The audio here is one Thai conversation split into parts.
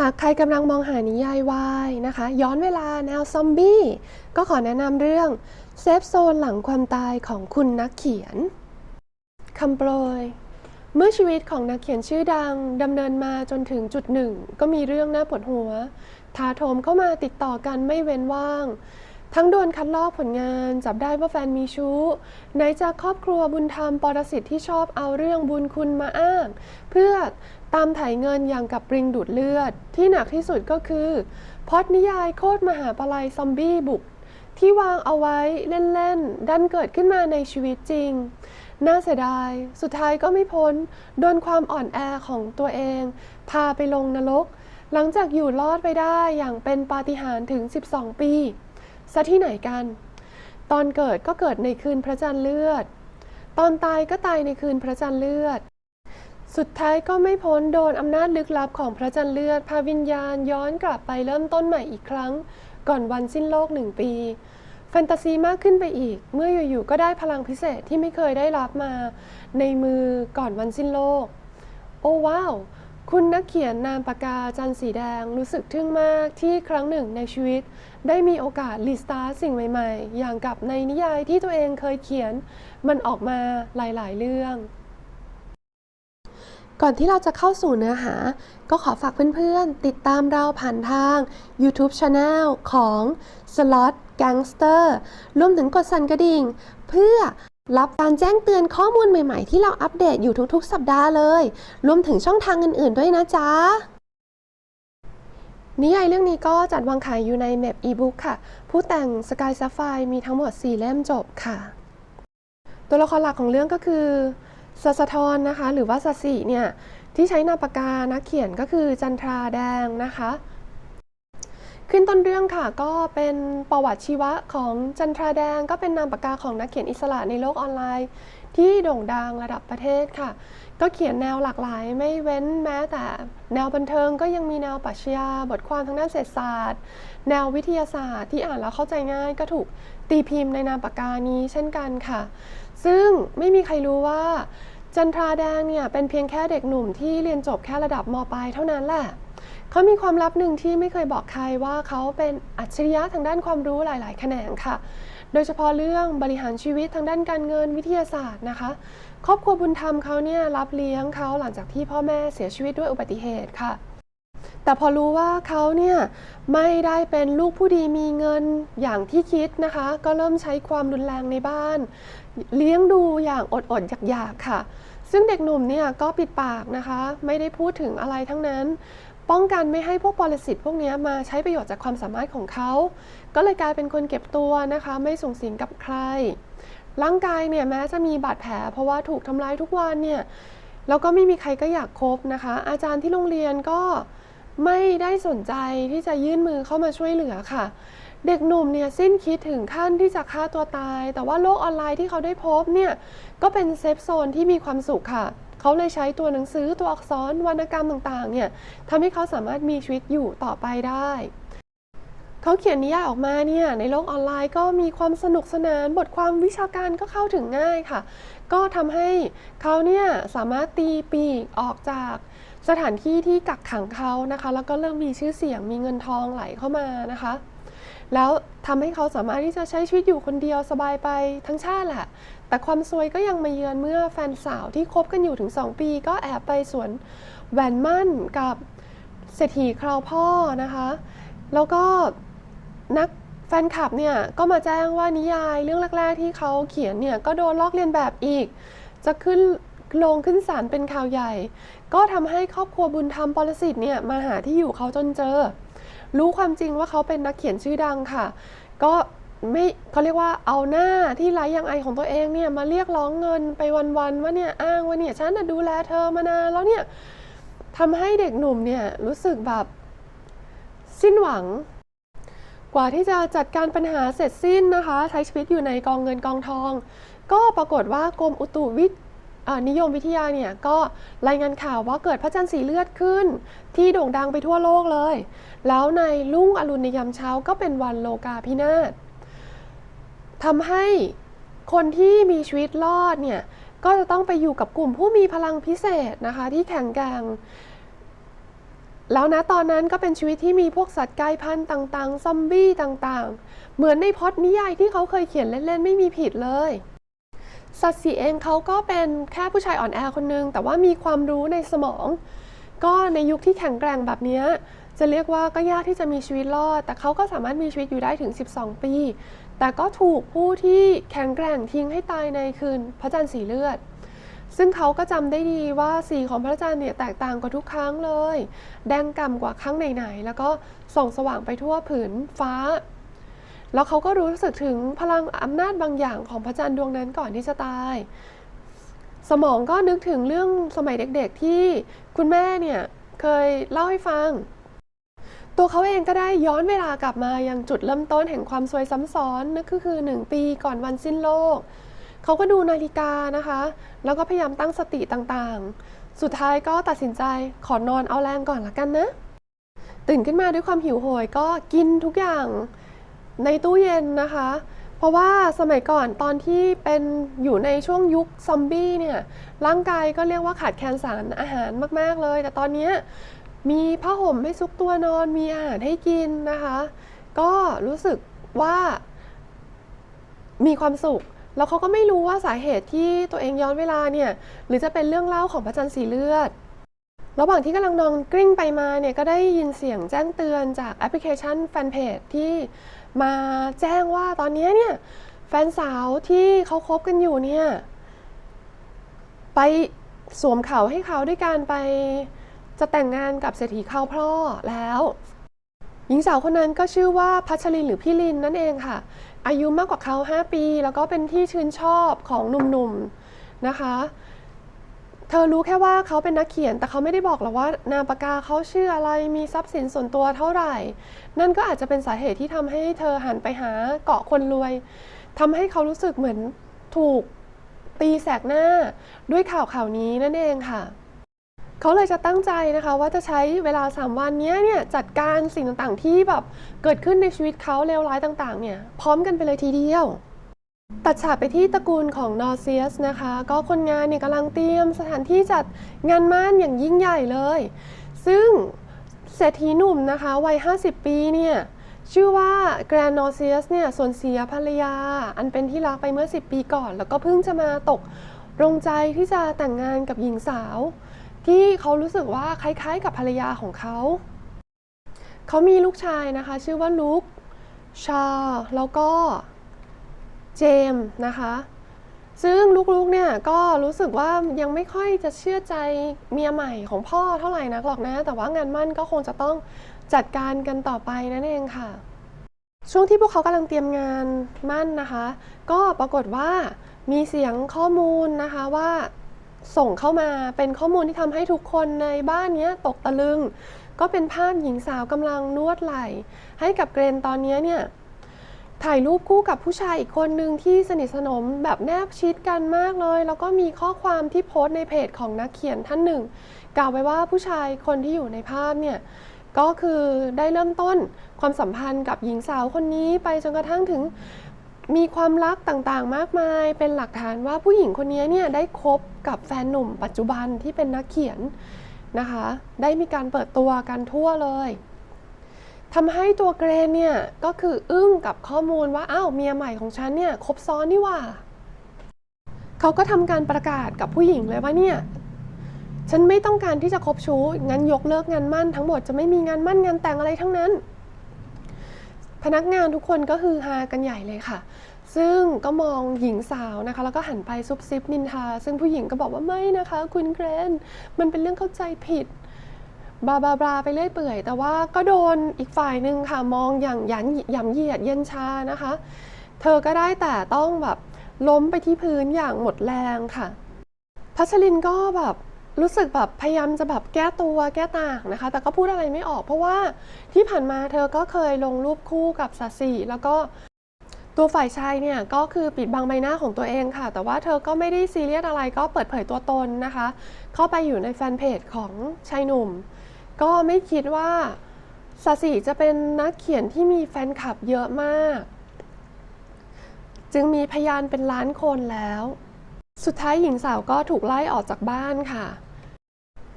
หากใครกำลังมองหานิยายวายนะคะ ย้อนเวลาแนวซอมบี้ ก็ขอแนะนำเรื่องเซฟโซนหลังความตายของคุณนักเขียนคำโปรย เมื่อชีวิตของนักเขียนชื่อดังดำเนินมาจนถึงจุดหนึ่ง ก็มีเรื่องน่าปวดหัวถาโถมเข้ามาติดต่อกันไม่เว้นว่าง ทั้งโดนคัดลอกผลงาน จับได้ว่าแฟนมีชู้ไหนจากครอบครัวบุญธรรมปรสิตที่ชอบเอาเรื่องบุญคุณมาอ้าง เพื่อ ตามถ่ายเงินอย่างกับปริงดูดเลือด ที่หนักที่สุดก็คือ พอดนิยายโคตรมหาปลัยซอมบี้บุก ที่วางเอาไว้เล่นๆ ดันเกิดขึ้นมาในชีวิตจริง น่าเสียดาย สุดท้ายก็ไม่พ้น โดนความอ่อนแอของตัวเอง พาไปลงนรก หลังจากอยู่รอดไปได้อย่างเป็นปาฏิหาริย์ถึง 12 ปีซะที่ไหนกัน ตอนเกิดก็เกิดในคืนพระจันทร์เลือด ตอนตายก็ตายในคืนพระจันทร์เลือด สุดท้ายก็ไม่พ้นโดนอำนาจลึกลับของพระจันทร์เลือด พาวิญญาณย้อนกลับไปเริ่มต้นใหม่อีกครั้ง ก่อนวันสิ้นโลกหนึ่งปี แฟนตาซีมากขึ้นไปอีก เมื่ออยู่ๆก็ได้พลังพิเศษที่ไม่เคยได้รับมา ในมือก่อนวันสิ้นโลก โอ้ว้าว คุณนักเขียนนามปากกาจันสีแดงรู้สึกทึ่งมากที่ครั้งหนึ่งในชีวิต ได้มีโอกาสรีสตาร์สิ่งใหม่ ๆ อย่างกับในนิยายที่ตัวเองเคยเขียน มันออกมาหลายๆ เรื่อง ก่อนที่เราจะเข้าสู่เนื้อหา ก็ขอฝากเพื่อนๆ ติดตามเราผ่านทาง YouTube Channel ของ Slot Gangster รวมถึงกดสั่นกระดิ่ง เพื่อรับการแจ้งเตือนข้อมูลใหม่ๆ ที่เราอัปเดตอยู่ทุกๆ สัปดาห์เลย รวมถึงช่องทางอื่นๆด้วยนะจ๊ะ นิยายเรื่องนี้ก็จัดวางขายอยู่ในเมพอีบุ๊กค่ะ ผู้แต่งสกายซัฟไฟมีทั้งหมด 4 เล่มจบค่ะ ตัวละครหลักของเรื่องก็คือ สสะทรนะคะ หรือว่าสสิเนี่ยที่ใช้นามปากกานักเขียนก็คือจันทราแดงนะคะ ขึ้นต้นเรื่องค่ะก็เป็นประวัติชีวะของจันทราแดง ก็เป็นนามปากกาของนักเขียนอิสระในโลกออนไลน์ ที่โด่งดังระดับประเทศค่ะ ก็เขียนแนวหลากหลาย ไม่เว้นแม้แต่ แนวบันเทิงก็ยังมีแนวปรัชญาบทความทางด้านเศรษฐศาสตร์ แนววิทยาศาสตร์ที่อ่านแล้วเข้าใจง่าย ก็ถูกตีพิมพ์ในนามปากกานี้เช่นกันค่ะ ซึ่งไม่มีใครรู้ว่า จันทราแดงเนี่ยเป็นเพียงแค่เด็กหนุ่มที่เรียนจบแค่ระดับมปลายเท่านั้นแหละเขามีความลับหนึ่งที่ไม่เคยบอกใครว่าเขาเป็นอัจฉริยะทางด้านความรู้หลาย ๆ แขนงค่ะ โดยเฉพาะเรื่องบริหารชีวิตทางด้านการเงินวิทยาศาสตร์นะคะ ครอบครัวบุญธรรมเขาเนี่ยรับเลี้ยงเขาหลังจากที่พ่อแม่เสียชีวิตด้วยอุบัติเหตุค่ะ แต่พอรู้ว่าเขาเนี่ยไม่ได้เป็นลูกผู้ดีมีเงินอย่างที่คิดนะคะ ก็เริ่มใช้ความรุนแรงในบ้าน เลี้ยงดูอย่างอดๆอยากๆค่ะ ซึ่งเด็กหนุ่มเนี่ยก็ปิดปากนะคะ ไม่ได้พูดถึงอะไรทั้งนั้น ป้องกันไม่ให้พวกปรสิตพวกนี้มาใช้ประโยชน์จากความสามารถของเขา ก็เลยกลายเป็นคนเก็บตัวนะคะ ไม่ส่งสียงกับใคร ร่างกายเนี่ยแม้จะมีบาดแผล เพราะว่าถูกทำร้ายทุกวันเนี่ยแล้วก็ไม่มีใครก็อยากคบนะคะ อาจารย์ที่โรงเรียนก็ไม่ได้สนใจที่จะยื่นมือเข้ามาช่วยเหลือค่ะ เด็กหนุ่มเนี่ยสิ้นคิดถึงขั้นที่จะฆ่าตัวตาย แต่ว่าโลกออนไลน์ที่เขาได้พบเนี่ยก็เป็นเซฟโซนที่มีความสุขค่ะ เขาเลยใช้ตัวหนังสือตัวอักษรวรรณกรรมต่างๆเนี่ยทำให้เขาสามารถมีชีวิตอยู่ต่อไปได้เขาเขียนนิยายออกมาเนี่ยในโลกออนไลน์ก็มีความสนุกสนาน บทความวิชาการก็เข้าถึงง่ายค่ะ ก็ทำให้เขาเนี่ยสามารถตีปีกออกจากสถานที่ที่กักขังเขานะคะ แล้วก็เริ่มมีชื่อเสียงมีเงินทองไหลเข้ามานะคะ แล้วทำให้เขาสามารถที่จะใช้ชีวิตอยู่คนเดียวสบายไปทั้งชาติแหละแต่ความซวยก็ยังมาเยือนเมื่อแฟนสาวที่คบกันอยู่ถึง 2 ปี ก็แอบไปสวนแหวนมั่นกับเศรษฐีคราวพ่อนะคะ แล้วก็นักแฟนคลับเนี่ยก็มาแจ้งว่านิยายเรื่องแรก ๆ ที่เขาเขียนเนี่ยก็โดนลอกเลียนแบบอีก จะขึ้นลงขึ้นศาลเป็นข่าวใหญ่ ก็ทำให้ครอบครัวบุญธรรมปรสิตเนี่ยมาหาที่อยู่เขาจนเจอ รู้ความจริงว่าเขาเป็นนักเขียนชื่อดังค่ะ ก็ไม่เขาเรียกว่าเอาหน้าที่ไร้ยังไอของตัวเองเนี่ยมาเรียกร้องเงินไปวันๆว่าเนี่ยอ้างว่าเนี่ยฉันน่ะดูแลเธอมานานแล้วเนี่ยทำให้เด็กหนุ่มเนี่ยรู้สึกแบบสิ้นหวัง กว่าที่จะจัดการปัญหาเสร็จสิ้นนะคะ ใช้ชีวิตอยู่ในกองเงินกองทอง ก็ปรากฏว่ากรมอุตุวิทยา นิยมวิทยาเนี่ยก็รายงานข่าวว่าเกิดพระจันทร์สีเลือดขึ้น ที่โด่งดังไปทั่วโลกเลย แล้วในรุ่งอรุณในยามเช้าก็เป็นวันโลกาพินาศทำให้คนที่มีชีวิตรอดเนี่ยก็จะต้องไปอยู่กับกลุ่มผู้มีพลังพิเศษนะคะที่แข็งแกร่งแล้วนะตอนนั้นก็เป็นชีวิตที่มีพวกสัตว์กลายพันธุ์ต่างๆ ซอมบี้ต่างๆ เหมือนในพอดนิยายที่เขาเคยเขียนเล่นๆ ไม่มีผิดเลย สัตว์สีเองเขาก็เป็นแค่ผู้ชายอ่อนแอคนนึง แต่ว่ามีความรู้ในสมอง ก็ในยุคที่แข็งแกร่งแบบนี้จะเรียกว่าก็ยากที่จะมีชีวิตรอด แต่เขาก็สามารถมีชีวิตอยู่ได้ถึง 12 ปี แต่ก็ถูกผู้ที่แข็งแกร่งทิ้งให้ตายในคืนพระจันทร์สีเลือด ซึ่งเขาก็จำได้ดีว่าสีของพระจันทร์เนี่ยแตกต่างกว่าทุกครั้งเลย แดงก่ำกว่าครั้งไหนๆ แล้วก็ส่องสว่างไปทั่วผืนฟ้า แล้วเขาก็รู้สึกถึงพลังอำนาจบางอย่างของพระจันทร์ดวงนั้นก่อนที่จะตาย สมองก็นึกถึงเรื่องสมัยเด็กๆที่คุณแม่เนี่ยเคยเล่าให้ฟัง ตัวเขาเองก็ได้ย้อนเวลากลับมายังจุดเริ่มต้นแห่งความซวยซ้ำซ้อนนั่นก็คือหนึ่งปีก่อนวันสิ้นโลก เขาก็ดูนาฬิกานะคะ แล้วก็พยายามตั้งสติต่างๆ สุดท้ายก็ตัดสินใจขอนอนเอาแรงก่อนละกันนะ ตื่นขึ้นมาด้วยความหิวโหยก็กินทุกอย่าง ในตู้เย็นนะคะ เพราะว่าสมัยก่อนตอนที่เป็นอยู่ในช่วงยุคซอมบี้เนี่ยร่างกายก็เรียกว่าขาดแคลนสารอาหารมาก ๆ เลย แต่ตอนนี้มีผ้าห่มให้ซุกตัวนอนมีอาหารให้กินนะคะ ก็รู้สึกว่ามีความสุข แล้วเขาก็ไม่รู้ว่าสาเหตุที่ตัวเองย้อนเวลาเนี่ย หรือจะเป็นเรื่องเล่าของพระจันทร์สีเลือด ระหว่างที่กำลังนอนกริ้งไปมาเนี่ย ก็ได้ยินเสียงแจ้งเตือนจากแอปพลิเคชันแฟนเพจที่ มาแจ้งว่าตอนนี้เนี่ย แฟนสาวที่เขาคบกันอยู่เนี่ย ไปสวมเขาให้เขาด้วยการไปจะแต่งงานกับเศรษฐีข้าวพ่อแล้ว หญิงสาวคนนั้นก็ชื่อว่าพัชรินหรือพี่ลินนั่นเองค่ะ อายุมากกว่าเขา 5 ปี แล้วก็เป็นที่ชื่นชอบของหนุ่มๆนะคะ เธอรู้แค่ว่าเขาเป็นนักเขียน แต่เขาไม่ได้บอกหรอกว่านามปากกาเขาชื่ออะไรมีทรัพย์สินส่วนตัวเท่าไหร่ นั่นก็อาจจะเป็นสาเหตุที่ทำให้เธอหันไปหาเกาะคนรวยทำให้เขารู้สึกเหมือนถูกตีแสกหน้าด้วยข่าวข่าวนี้นั่นเองค่ะเขาเลยจะตั้งใจนะคะว่าจะใช้เวลา 3 วันนี้เนี่ยจัดการสิ่งต่างๆ ที่แบบเกิดขึ้นในชีวิตเขาเลวร้ายต่าง ๆ เนี่ยพร้อมกันไปเลยทีเดียว ตัดฉากไปที่ตระกูลของนอร์เซียสนะคะ ก็คนงานเนี่ยกำลังเตรียมสถานที่จัดงานมั่นอย่างยิ่งใหญ่เลย ซึ่งเศรษฐีหนุ่มนะคะ วัย 50 ปีเนี่ยชื่อว่าแกรนนอร์เซียสเนี่ยส่วนเสียภรรยา อันเป็นที่รักไปเมื่อ 10 ปีก่อน แล้วก็เพิ่งจะมาตกลงใจที่จะแต่งงานกับหญิงสาว ที่เขารู้สึกว่าคล้ายๆ กับภรรยาของเขา เขามีลูกชายนะคะ ชื่อว่าลุคชาแล้วก็ เจมส์นะคะ ซึ่งลูกๆเนี่ยก็รู้สึกว่ายังไม่ค่อยจะเชื่อใจเมียใหม่ของพ่อเท่าไหร่นักหรอกนะ แต่ว่างานมั่นก็คงจะต้องจัดการกันต่อไปนั่นเองค่ะ ช่วงที่พวกเขากำลังเตรียมงานมั่นนะคะ ก็ปรากฏว่ามีเสียงข้อมูลนะคะว่าส่งเข้ามาเป็นข้อมูลที่ทำให้ทุกคนในบ้านเนี้ยตกตะลึง ก็เป็นภาพหญิงสาวกำลังนวดไหล่ ให้กับเกรนตอนเนี้ยเนี่ย ถ่ายรูปคู่กับผู้ชายอีกคนหนึ่งที่สนิทสนมแบบแนบชิดกันมากเลย แล้วก็มีข้อความที่โพสต์ในเพจของนักเขียนท่านหนึ่ง กล่าวไว้ว่าผู้ชายคนที่อยู่ในภาพเนี่ยก็คือได้เริ่มต้นความสัมพันธ์กับหญิงสาวคนนี้ไปจนกระทั่งถึงมีความรักต่างๆ มากมาย เป็นหลักฐานว่าผู้หญิงคนนี้เนี่ยได้คบกับแฟนหนุ่มปัจจุบันที่เป็นนักเขียนนะคะ ได้มีการเปิดตัวกันทั่วเลย ทำให้ตัวเกรนเนี่ยก็คืออึ้งกับข้อมูลว่าอ้าวเมียใหม่ของฉันเนี่ยคบซ้อนนี่ว่า เขาก็ทำการประกาศกับผู้หญิงเลยว่าเนี่ยฉันไม่ต้องการที่จะคบชู้งั้นยกเลิกงานมั่นทั้งหมดจะไม่มีงานมั่นงานแต่งอะไรทั้งนั้น พนักงานทุกคนก็คือฮากันใหญ่เลยค่ะ ซึ่งก็มองหญิงสาวนะคะ แล้วก็หันไปซุบซิบนินทา ซึ่งผู้หญิงก็บอกว่าไม่นะคะ คุณเกรน มันเป็นเรื่องเข้าใจผิด บาบาบาไปเรื่อยเปื่อย แต่ว่าก็โดนอีกฝ่ายหนึ่งค่ะมองอย่างยันยำเหยียดเย็นชานะคะ เธอก็ได้แต่ต้องแบบล้มไปที่พื้นอย่างหมดแรงค่ะ พัชรินก็แบบรู้สึกแบบพยายามจะแบบแก้ตัวแก้ต่างนะคะ แต่ก็พูดอะไรไม่ออกเพราะว่าที่ผ่านมาเธอก็เคยลงรูปคู่กับสัสีแล้วก็ตัวฝ่ายชายเนี่ยก็คือปิดบังใบหน้าของตัวเองค่ะ แต่ว่าเธอก็ไม่ได้ซีเรียสอะไรก็เปิดเผยตัวตนนะคะ เข้าไปอยู่ในแฟนเพจของชายหนุ่ม ก็ไม่คิดว่าสาสีจะเป็นนักเขียนที่มีแฟนคลับเยอะมาก จึงมีพยานเป็นล้านคนแล้ว สุดท้ายหญิงสาวก็ถูกไล่ออกจากบ้านค่ะ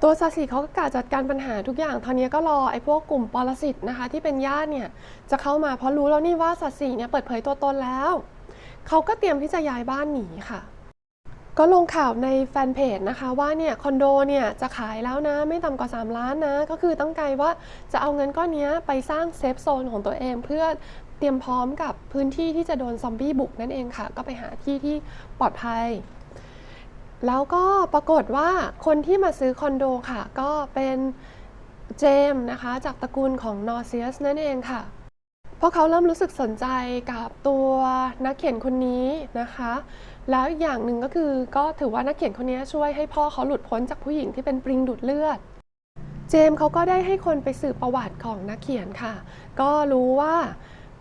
ตัวซาสิเขาก็กะจัดการปัญหาทุกอย่างตอนนี้ก็รอไอ้พวกกลุ่มปรสิตนะคะ ที่เป็นญาติเนี่ยจะเข้ามาเพราะรู้แล้วนี่ว่าซาสิเนี่ยเปิดเผยตัวตนแล้ว เขาก็เตรียมที่จะย้ายบ้านหนีค่ะ ก็ลงข่าวในแฟนเพจนะคะว่าเนี่ยคอนโดเนี่ยจะขายแล้วนะไม่ต่ำกว่า 3 ล้านนะ ก็คือตั้งใจว่าจะเอาเงินก้อนนี้ไปสร้างเซฟโซนของตัวเองเพื่อเตรียมพร้อมกับพื้นที่ที่จะโดนซอมบี้บุกนั่นเองค่ะ ก็ไปหาที่ที่ปลอดภัย แล้วก็ปรากฏว่าคนที่มาซื้อคอนโดค่ะ ก็เป็นเจมส์นะคะ จากตระกูลของนอร์เซียสนั่นเองค่ะเพราะเขาเริ่มรู้สึกสนใจกับตัวนักเขียนคนนี้นะคะ แล้วอย่างหนึ่งก็คือก็ถือว่านักเขียนคนนี้ช่วยให้พ่อเขาหลุดพ้นจากผู้หญิงที่เป็นปริงดูดเลือด เจมเขาก็ได้ให้คนไปสืบประวัติของนักเขียนค่ะ ก็รู้ว่า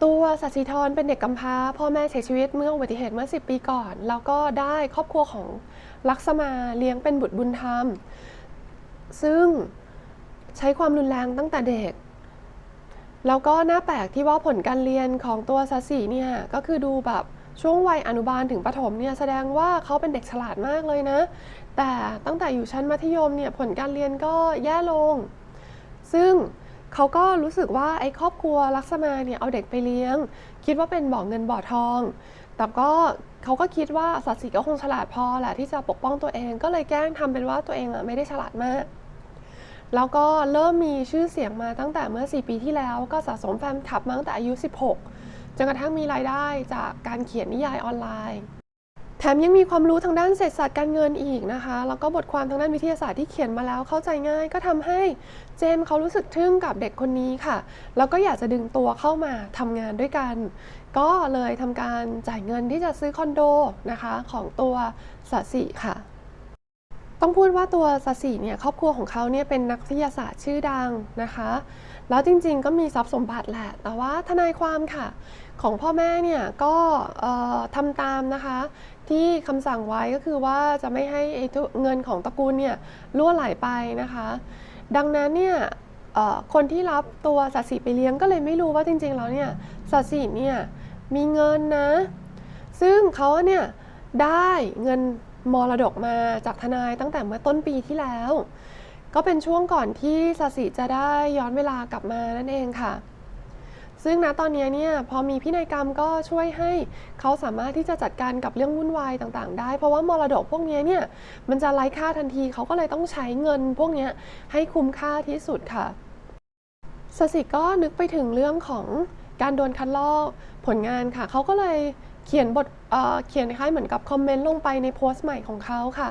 ตัวสัชิธรเป็นเด็กกำพร้า พ่อแม่เสียชีวิตเมื่ออุบัติเหตุเมื่อ 10 ปีก่อน แล้วก็ได้ครอบครัวของลักษมาเลี้ยงเป็นบุตรบุญธรรม ซึ่งใช้ความรุนแรงตั้งแต่เด็ก แล้วก็น่าแปลกที่ว่าผลการเรียนของตัวซาสิเนี่ยก็คือดูแบบ ช่วงวัยอนุบาลถึงประถมเนี่ยแสดงว่าเขาเป็นเด็กฉลาดมากเลยนะ แต่ตั้งแต่อยู่ชั้นมัธยมเนี่ยผลการเรียนก็แย่ลง ซึ่งเขาก็รู้สึกว่าไอ้ครอบครัวลักษมาเนี่ยเอาเด็กไปเลี้ยง คิดว่าเป็นบ่อเงินบ่อทอง แต่ก็เขาก็คิดว่าสัตว์สีก็คงฉลาดพอแหละที่จะปกป้องตัวเอง ก็เลยแกล้งทำเป็นว่าตัวเองอะไม่ได้ฉลาดมากแล้วก็เริ่มมีชื่อเสียงมาตั้งแต่เมื่อ 4 ปีที่แล้ว ก็สะสมแฟนคลับมาตั้งแต่อายุ 16 จนกระทั่งมีรายได้จากการเขียนนิยายออนไลน์ แถมยังมีความรู้ทางด้านเศรษฐศาสตร์การเงินอีกนะคะ แล้วก็บทความทางด้านวิทยาศาสตร์ที่เขียนมาแล้วเข้าใจง่าย ก็ทำให้เจมเขารู้สึกทึ่งกับเด็กคนนี้ค่ะ แล้วก็อยากจะดึงตัวเข้ามาทำงานด้วยกัน ก็เลยทำการจ่ายเงินที่จะซื้อคอนโดนะคะของตัวสัสิค่ะ ต้องพูดว่าตัวสสิเนี่ยครอบครัวของเขาเนี่ยเป็นนักวิทยาศาสตร์ชื่อดังนะคะ แล้วจริงๆก็มีทรัพย์สมบัติแหละ แต่ว่าทนายความค่ะ ของพ่อแม่เนี่ยก็ทำตามนะคะ ที่คำสั่งไว้ก็คือว่าจะไม่ให้เงินของตระกูลเนี่ยล่วไหลไปนะคะ ดังนั้นเนี่ยคนที่รับตัวสัตสีไปเลี้ยงก็เลยไม่รู้ว่าจริงๆแล้วเนี่ยสัตสีเนี่ยมีเงินนะ ซึ่งเขาเนี่ยได้เงิน มรดกมาจากทนายตั้งแต่เมื่อต้นปีที่แล้ว ก็เป็นช่วงก่อนที่สสีจะได้ย้อนเวลากลับมานั่นเองค่ะ ซึ่งณตอนนี้เนี่ยพอมีพินัยกรรมก็ช่วยให้เขาสามารถที่จะจัดการกับเรื่องวุ่นวายต่างๆ ได้ เพราะว่ามรดกพวกนี้เนี่ยมันจะไร้ค่าทันทีเขาก็เลยต้องใช้เงินพวกนี้ให้คุ้มค่าที่สุดค่ะสสิก็นึกไปถึงเรื่องของการโดนคัดลอกผลงานค่ะ เขาก็เลย เขียนบทเเขียนคล้ายเหมือนกับคอมเมนต์ลงไปในโพสต์ใหม่ของเขาค่ะ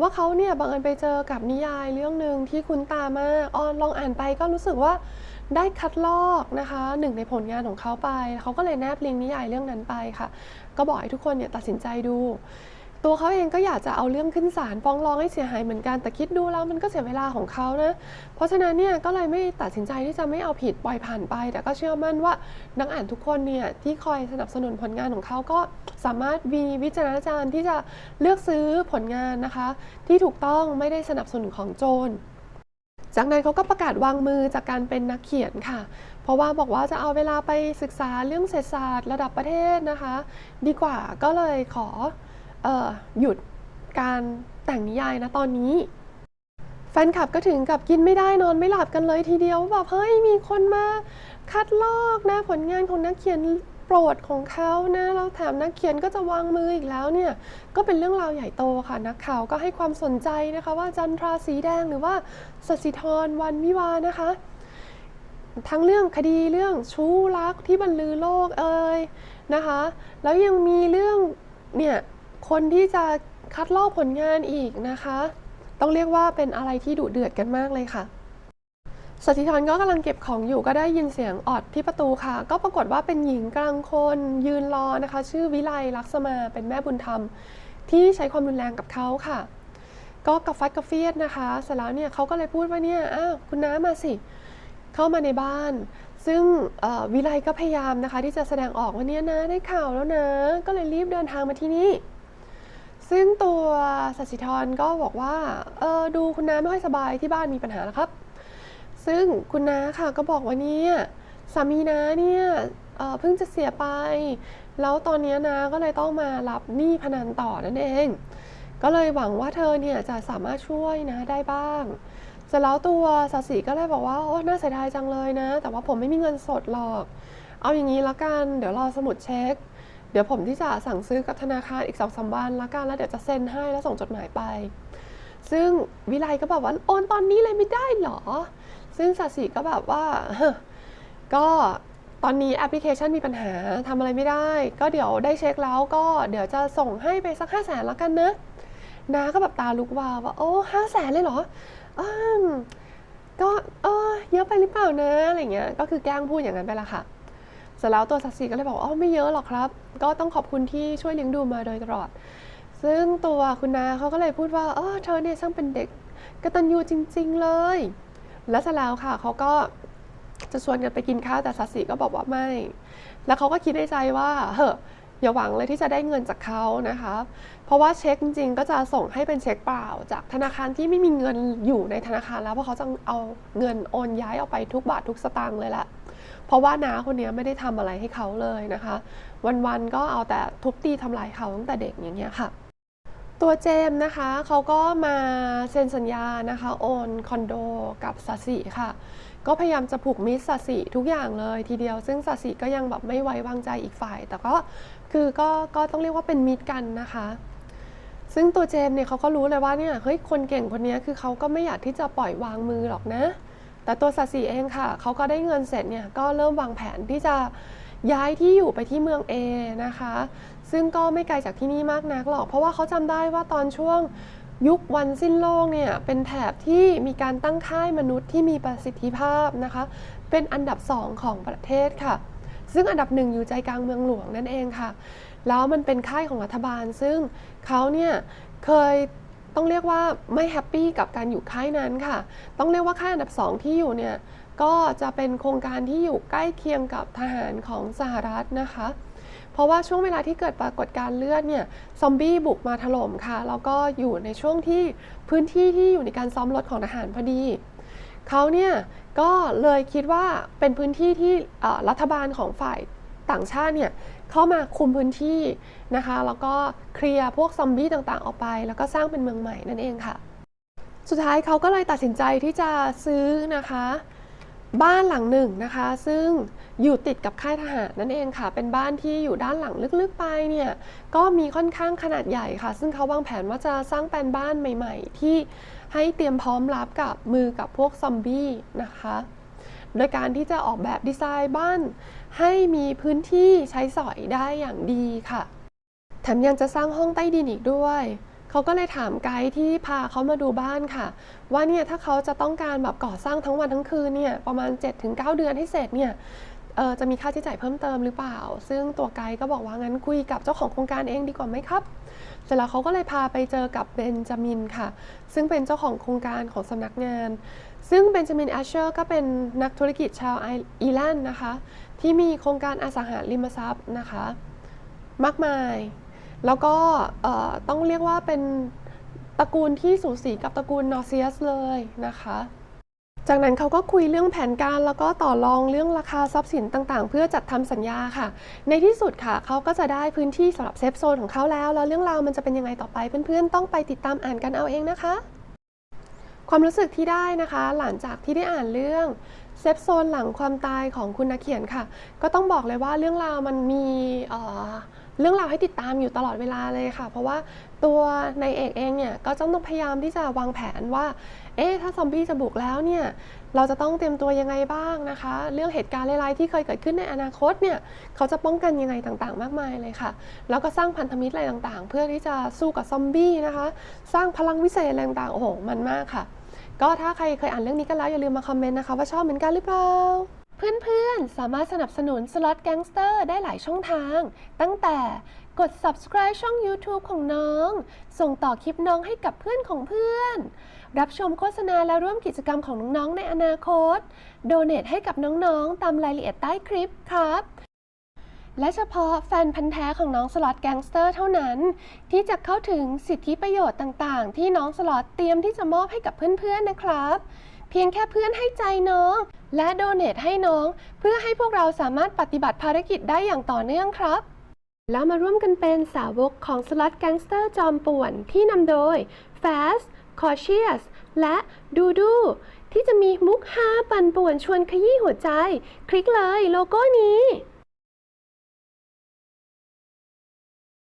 ว่าเขาเนี่ยบังเอิญไปเจอกับนิยายเรื่องหนึ่งที่คุณตามากออนลองอ่านไปก็รู้สึกว่าได้คัดลอกนะคะหนึ่งในผลงานของเขาไป เขาก็เลยแนบลิงก์นิยายเรื่องนั้นไปค่ะ ก็บอกให้ทุกคนเนี่ยตัดสินใจดู ตัวเขาเองก็อยากจะเอาเรื่องขึ้นศาลฟ้องร้องให้เสียหายเหมือนกันแต่คิดดูแล้วมันก็เสียเวลาของเขานะ เพราะฉะนั้นเนี่ยก็เลยไม่ตัดสินใจที่จะไม่เอาผิดปล่อยผ่านไป แต่ก็เชื่อมั่นว่านักอ่านทุกคนเนี่ยที่คอยสนับสนุนผลงานของเขาก็สามารถมีวิจารณญาณที่จะเลือกซื้อผลงานนะคะ ที่ถูกต้องไม่ได้สนับสนุนของโจรจากนั้นเขาก็ประกาศวางมือจากการเป็นนักเขียนค่ะ เพราะว่าบอกว่าจะเอาเวลาไปศึกษาเรื่องเศรษฐศาสตร์ระดับประเทศนะคะ ดีกว่าก็เลยขอเออ หยุดการแต่งนิยายนะตอนนี้ แฟนคลับก็ถึงกับกินไม่ได้นอนไม่หลับกันเลยทีเดียวแบบเฮ้ยมีคนมาคัดลอกนะผลงานของนักเขียนโปรดของเขานะแล้วแถมนักเขียนก็จะวางมืออีกแล้วเนี่ย ก็เป็นเรื่องราวใหญ่โตค่ะ นักข่าวก็ให้ความสนใจนะคะ ว่าจันทราสีแดงหรือว่าสสิธรวันวิวานะคะ ทั้งเรื่องคดีเรื่องชู้รักที่บรรลือโลกเอ่ยนะคะ แล้วยังมีเรื่องเนี่ย คนที่จะคัดลอกผลงานอีกนะคะ ต้องเรียกว่าเป็นอะไรที่ดุเดือดกันมากเลยค่ะสถิธรก็กำลังเก็บของอยู่ก็ได้ยินเสียงออดที่ประตูค่ะ ก็ปรากฏว่าเป็นหญิงกลางคนยืนรอนะคะ ชื่อวิไลลักษมาเป็นแม่บุญธรรม ที่ใช้ความรุนแรงกับเขาค่ะ ก็กระฟัดกระเฟียดนะคะ เสร็จแล้วเนี่ยเขาก็เลยพูดว่าเนี่ยอ้าวคุณน้ามาสิเข้ามาในบ้าน ซึ่งวิไลก็พยายามนะคะ ที่จะแสดงออกว่าเนี่ยนะได้ข่าวแล้วนะ ก็เลยรีบเดินทางมาที่นี่ ซึ่งตัวสัสิธรก็บอกว่าเออดูคุณน้าไม่ค่อยสบายที่บ้านมีปัญหาแล้วครับ ซึ่งคุณน้าค่ะก็บอกว่าเนี่ยสามีน้าเนี่ยเออเพิ่งจะเสียไป แล้วตอนนี้นะก็เลยต้องมารับหนี้พนันต่อนั่นเอง ก็เลยหวังว่าเธอเนี่ยจะสามารถช่วยนะได้บ้างเสร็จแล้วตัวสาสีก็เลยบอกว่าโอ้น่าเสียดายจังเลยนะ แต่ว่าผมไม่มีเงินสดหรอก เอาอย่างนี้ละกัน เดี๋ยวรอสมุดเช็ค ดี๋ยวผมที่จะสั่งซื้อกับธนาคารอีกสองสามวันละกันแล้วเดี๋ยวจะเซ็นให้แล้วส่งจดหมายไป ซึ่งวิไลก็แบบว่าโอนตอนนี้เลยไม่ได้เหรอ ซึ่งสาสีก็แบบว่าก็ตอนนี้แอปพลิเคชันมีปัญหาทำอะไรไม่ได้ ก็เดี๋ยวได้เช็คแล้วก็เดี๋ยวจะส่งให้ไปสักห้าแสนล้วกันนะน้าก็แบบตาลุกวาวว่าโอ้ห้าแสนเลยเหรออืมก็เออเยอะไปหรือเปล่านะอะไรเงี้ยก็คือแกล้งพูดอย่างนั้นไปละค่ะ เสร็จแล้วตัวสักสีก็เลยบอกว่าอ๋อไม่เยอะหรอกครับ ก็ต้องขอบคุณที่ช่วยเลี้ยงดูมาโดยตลอด ซึ่งตัวคุณนาเขาก็เลยพูดว่าเออเธอเนี่ยช่างเป็นเด็กกตัญญูจริง ๆ เลย แล้วเสร็จแล้วค่ะเขาก็จะชวนกันไปกินข้าวแต่สัตสีก็บอกว่าไม่ แล้วเขาก็คิดในใจว่าเฮ้ออย่าหวังเลยที่จะได้เงินจากเขานะคะ เพราะว่าเช็คจริงๆ ก็จะส่งให้เป็นเช็คเปล่า จากธนาคารที่ไม่มีเงินอยู่ในธนาคารแล้วเพราะเขาจะเอาเงินโอนย้ายออกไปทุกบาททุกสตางค์เลยแหละ เพราะว่าน้าคนนี้ไม่ได้ทำอะไรให้เขาเลยนะคะ วันๆก็เอาแต่ทุบตีทำลายเขาตั้งแต่เด็กอย่างเงี้ยค่ะ ตัวเจมนะคะเขาก็มาเซ็นสัญญานะคะโอนคอนโดกับสาสีค่ะ ก็พยายามจะผูกมิตรสาสีทุกอย่างเลยทีเดียว ซึ่งสาสีก็ยังแบบไม่ไว้วางใจอีกฝ่าย แต่ก็คือก็ก็ต้องเรียกว่าเป็นมิตรกันนะคะซึ่งตัวเจมเนี่ยเขาก็รู้เลยว่าเนี่ยเฮ้ยคนเก่งคนนี้คือเขาก็ไม่อยากที่จะปล่อยวางมือหรอกนะ แต่ตัวสาสีเองค่ะเขาก็ได้เงินเสร็จเนี่ยก็เริ่มวางแผนที่จะย้ายที่อยู่ไปที่เมืองเอนะคะ ซึ่งก็ไม่ไกลจากที่นี่มากนักหรอก เพราะว่าเขาจำได้ว่าตอนช่วงยุควันสิ้นโลกเนี่ยเป็นแถบที่มีการตั้งค่ายมนุษย์ที่มีประสิทธิภาพนะคะ เป็นอันดับสองของประเทศค่ะ ซึ่งอันดับหนึ่งอยู่ใจกลางเมืองหลวงนั่นเองค่ะ แล้วมันเป็นค่ายของรัฐบาล ซึ่งเขาเนี่ยเคย ต้องเรียกว่าไม่แฮปปี้กับการอยู่ค่ายนั้นค่ะ ต้องเรียกว่าค่ายอันดับสองที่อยู่เนี่ยก็จะเป็นโครงการที่อยู่ใกล้เคียงกับทหารของสหรัฐนะคะ เพราะว่าช่วงเวลาที่เกิดปรากฏการเลือดเนี่ยซอมบี้บุกมาถล่มค่ะ แล้วก็อยู่ในช่วงที่พื้นที่ที่อยู่ในการซ้อมรถของทหารพอดีเขาเนี่ยก็เลยคิดว่าเป็นพื้นที่ที่รัฐบาลของฝ่ายต่างชาติเนี่ย เข้ามาคุมพื้นที่นะคะ แล้วก็เคลียร์พวกซอมบี้ต่างๆ ออกไป แล้วก็สร้างเป็นเมืองใหม่นั่นเองค่ะ สุดท้ายเขาก็เลยตัดสินใจที่จะซื้อนะคะ บ้านหลังหนึ่งนะคะ ซึ่งอยู่ติดกับค่ายทหารนั่นเองค่ะ เป็นบ้านที่อยู่ด้านหลังลึกๆไปเนี่ยก็มีค่อนข้างขนาดใหญ่ค่ะ ซึ่งเขาวางแผนว่าจะสร้างแปลนบ้านใหม่ ๆ ที่ให้เตรียมพร้อมรับกับมือกับพวกซอมบี้นะคะ โดยการที่จะออกแบบดีไซน์บ้าน ให้มีพื้นที่ใช้สอยได้อย่างดีค่ะ แถมยังจะสร้างห้องใต้ดินอีกด้วยเขาก็เลยถามไกด์ที่พาเขามาดูบ้านค่ะ ว่าเนี่ยถ้าเขาจะต้องการแบบก่อสร้างทั้งวันทั้งคืนเนี่ยประมาณ 7-9 เดือนให้เสร็จเนี่ยเออจะมีค่าใช้จ่ายเพิ่มเติมหรือเปล่า ซึ่งตัวไกด์ก็บอกว่างั้นคุยกับเจ้าของโครงการเองดีกว่าไหมครับ เสร็จแล้วเขาก็เลยพาไปเจอกับเบนจามินค่ะ ซึ่งเป็นเจ้าของโครงการของสำนักงาน ซึ่งเบนจามินแอชเชอร์ก็เป็นนักธุรกิจชาวอิรันนะคะ ที่มีโครงการอสังหาริมทรัพย์นะคะ มากมาย แล้วก็ต้องเรียกว่าเป็นตระกูลที่สูสีกับตระกูลนอร์เซียสเลยนะคะ จากนั้นเขาก็คุยเรื่องแผนการแล้วก็ต่อรองเรื่องราคาทรัพย์สินต่างๆ เพื่อจัดทำสัญญาค่ะ ในที่สุดค่ะเขาก็จะได้พื้นที่สำหรับเซฟโซนของเขาแล้ว แล้วเรื่องราวมันจะเป็นยังไงต่อไปเพื่อนๆต้องไปติดตามอ่านกันเอาเองนะคะ ความรู้สึกที่ได้นะคะ หลังจากที่ได้อ่านเรื่องเซฟโซนหลังความตายของคุณนักเขียนค่ะ ก็ต้องบอกเลยว่าเรื่องราวมันมีเเรื่องราวให้ติดตามอยู่ตลอดเวลาเลยค่ะ เพราะว่าตัวในายเอกเองเนี่ยก็ต้องพยายามที่จะวางแผนว่า เอ๊ะถ้าซอมบี้จะบุกแล้วเนี่ยเราจะต้องเตรียมตัวยังไงบ้างนะคะ เรื่องเหตุการณ์ร้ายๆที่เคยเกิดขึ้นในอนาคตเนี่ยเขาจะป้องกันยังไงต่างๆ มากมายเลยค่ะ แล้วก็สร้างพันธมิตรอะไรต่างๆ เพื่อที่จะสู้กับซอมบี้นะคะ สร้างพลังวิเศษอะไรต่างๆโอ้โหมันมากค่ะ ก็ถ้าใครเคยอ่านเรื่องนี้กันแล้วอย่าลืมมาคอมเมนต์นะคะว่าชอบเหมือนกันหรือเปล่า เพื่อนๆ สามารถสนับสนุนสล็อตแก๊งสเตอร์ได้หลายช่องทาง ตั้งแต่กด subscribe ช่อง YouTube ของน้อง ส่งต่อคลิปน้องให้กับเพื่อนของเพื่อน รับชมโฆษณาและร่วมกิจกรรมของน้องๆในอนาคต โดเน a t ให้กับน้องๆ ตามรายละเอียดใต้คลิปครับ และเฉพาะแฟนพันธ์แท้ของน้องสล็อตแก๊งสเตอร์เท่านั้น ที่จะเข้าถึงสิทธิประโยชน์ต่างๆ ที่น้องสล็อตเตรียมที่จะมอบให้กับเพื่อนๆนะครับ เพียงแค่เพื่อนให้ใจน้อง และโดเน a t ให้น้อง เพื่อให้พวกเราสามารถปฏิบัติภารกิจได้อย่างต่อเนื่องครับ แล้วมาร่วมกันเป็นสาวกของสล็อตแก๊งสเตอร์จอมป่วนที่นำโดย Fast Cautious และดูดูที่จะมีมุกฮาปั่นป่วนชวนขยี้หัวใจ คลิกเลยโลโก้นี้